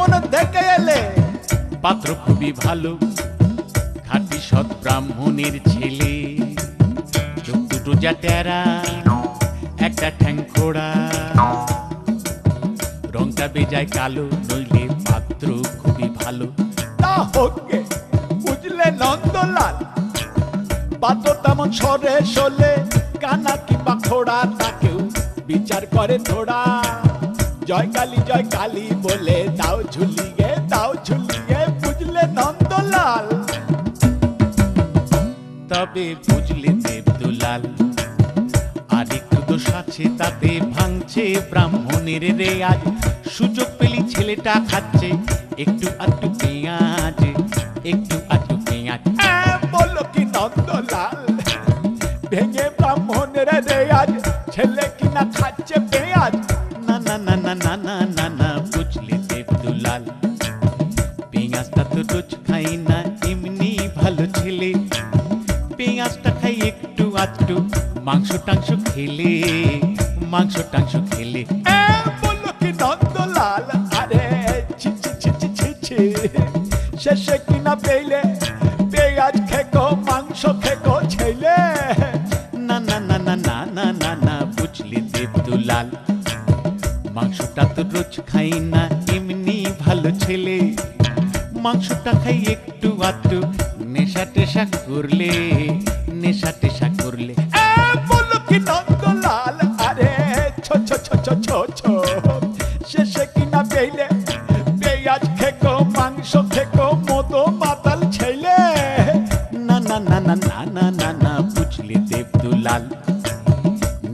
কেমন দেখে এলে। পাত্র খুবই ভালো খাঁটি সৎ ব্রাহ্মণের ছেলে। চোখ দুটো যা টেরা একটা ঠ্যাং খোড়া। রংটা বেজায় কালো নইলে পাত্র খুবই ভালো। তা হোকে বুঝলে নন্দলাল? পাত্র তেমন সরে সলে কানা কিংবা খোড়া তাকেও বিচার করে থোড়া জয় কালী জয় কালী বলে দাও ঝুলিয়ে দাও ঝুলিয়ে বুঝলে নন্দলাল। তবে বুঝলে দেবদুলাল আর একটু দোষ আছে তাতে ভাঙছে ব্রাহ্মণের রেয়াজ। সুযোগ পেলি ছেলেটা খাচ্ছে একটু আটটু পেঁয়াজ একটু আটটু পেঁয়াজ। হ্যাঁ, বলো কি নন্দলাল ভেঙে ব্রাহ্মণের রেয়াজ ছেলে কিনা খাচ্ছে পেঁয়াজ। ভালো ছেলে। পেঁয়াজটা খাই একটু আধটু, মাংস টাংস খেলে, মাংস টাংস খেলে। শেষে কিনা পেলে, পেঁয়াজ খেকো, মাংস খেকো, ছেলে। না না না না না না না না, বুঝলে দেবদুলাল। মাংসটা তো রোজ খাই না, এমনি ভালো ছেলে। মাংসটা খাই একটু আধটু নেশা টেশা করলে, নেশা টেশা করলে। কি নন্দলাল আরে ছো ছো ছো ছো ছো ছো। শেষে কিনা পেলে? পেঁয়াজ খেকো, মাংস খেকো মতো মাতাল ছেলে। না না না না না না না না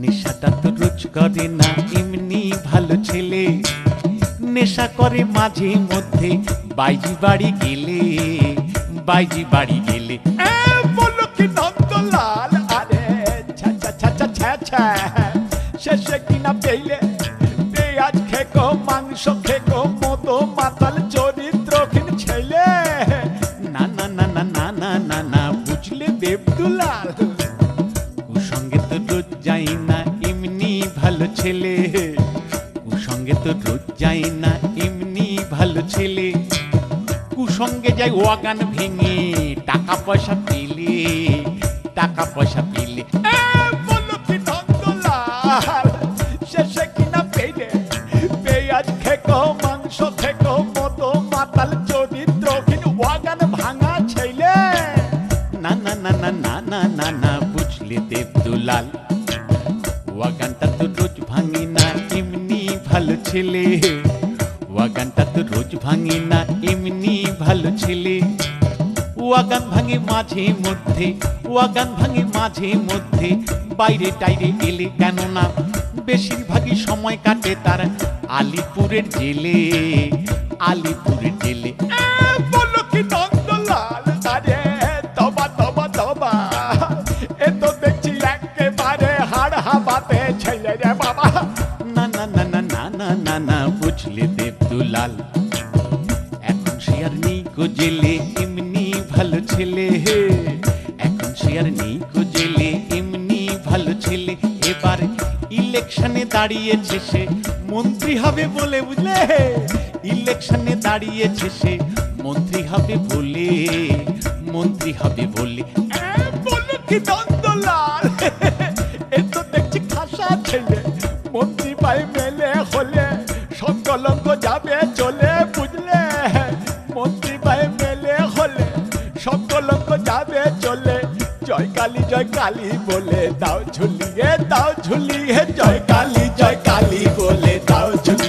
নেশাটা তো রোজ করে না, এমনি ভালো ছেলে। নেশা করে মাঝে মধ্যে বাইজি বাড়ি গেলে। বাইজি বাড়ি গেলে। নন্দলাল আরে শেষে কিনা পেঁয়াজ খেকো মাংস খেকো মতো মাতাল চরিত্রহীন ছেলে। না না না না না না না না বুঝলে দেবদুলাল। কুসঙ্গে তো রোজ যাই না এমনি ভালো ছেলে। কুসঙ্গে তো রোজ যাই না এমনি ভালো ছেলে। কুসঙ্গে যাই ওয়াগান ভেঙে, টাকা পয়সা পেলে, টাকা পয়সা পেলে। কিনা পেলে। পেঁয়াজ মাংস ওয়াগান ভাঙা না না না না না না না বুঝলে দেবদুলাল ওয়াগানটা তো ভাঙি না, এমনি ভালো ছেলে। ওয়াগানটা তো রোজ ভাঙে না, এমনি ভালো ছেলে। ওয়াগান ভাঙে মাঝে মধ্যে ওয়াগান ভাঙে মাঝে মধ্যে। বাইরে টাইরে গেলে কেন না? বেশিরভাগই সময় কাটে তার আলিপুরের জেলে। আলিপুরের জেলে বুঝলে দেবদুলাল, এখন আর নেই গো জেলে, এমনি ভালো ছেলে হে। এখন আর নেই গো জেলে, এমনি ভালো ছেলে। এবার ইলেকশনে দাঁড়িয়েছে সে, মন্ত্রী হবে বলে বুঝলে ইলেকশনে দাঁড়িয়েছে সে, মন্ত্রী হবে বলে, মন্ত্রী হবে বলে। বলো কি নন্দলাল সংকলঙ্ক যাবে চলে। জয় কালী জয় কালী বলে দাও ঝুলিয়ে দাও ঝুলিয়ে, জয় কালী জয় কালী বলে দাও ঝুলিয়ে।